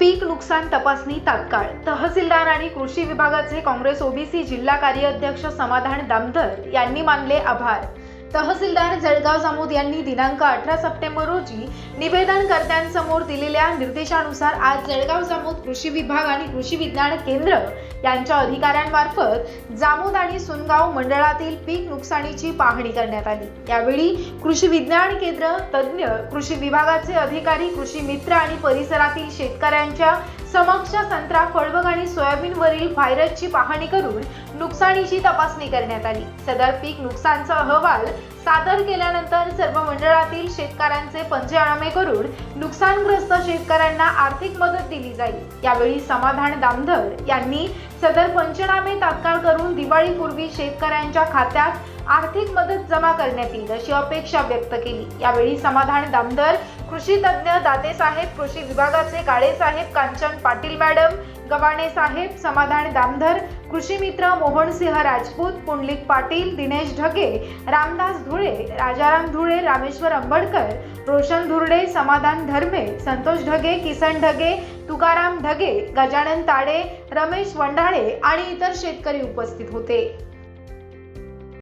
पीक नुकसान तपासणी तात्काळ. तहसीलदार आणि कृषी विभागाचे काँग्रेस ओबीसी जिल्हा कार्याध्यक्ष समाधान दामधर यांनी मानले आभार. तहसीलदार जळगाव जामोद यांनी दिनांक अठरा सप्टेंबर रोजी निवेदनकर्त्यांसमोर दिलेल्या निर्देशानुसार आज जळगाव जामोद कृषी विभाग आणि कृषी विज्ञान केंद्र यांच्या अधिकाऱ्यांमार्फत जामोद आणि सुनगाव मंडळातील पीक नुकसानीची पाहणी करण्यात आली. यावेळी कृषी विज्ञान केंद्र तज्ज्ञ कृषी विभागाचे अधिकारी कृषी मित्र आणि परिसरातील शेतकऱ्यांच्या समक्ष संत्रा फळबग आणि सोयाबीनवरील व्हायरसची पाहणी करून नुकसानीची तपासणी करण्यात आली. सदर पीक नुकसानचा अहवाल सादर केल्यानंतर सर्व मंडळातील शेतकऱ्यांचे पंचनामे करून नुकसानग्रस्त शेतकऱ्यांना आर्थिक मदत दिली जाईल. यावेळी समाधान दामधर यांनी सदर पंचनामे तात्काळ करून दिवाळीपूर्वी शेतकऱ्यांच्या खात्यात आर्थिक मदत जमा करण्यात येईल अशी अपेक्षा व्यक्त केली. यावेळी समाधान दामधर कृषी तज्ज्ञ दाते साहेब कृषी विभागाचे काळे साहेब कांचन पाटील मॅडम गवाणे साहेब समाधान दामधर कृषी मित्र मोहनसिंह राजपूत पुंडलिक पाटील दिनेश ढगे रामदास धुळे राजाराम धुळे रामेश्वर अंबडकर रोशन धुर्डे समाधान धर्मे संतोष ढगे किसन ढगे तुकाराम ढगे गजानन ताडे रमेश वंडाळे आणि इतर शेतकरी उपस्थित होते.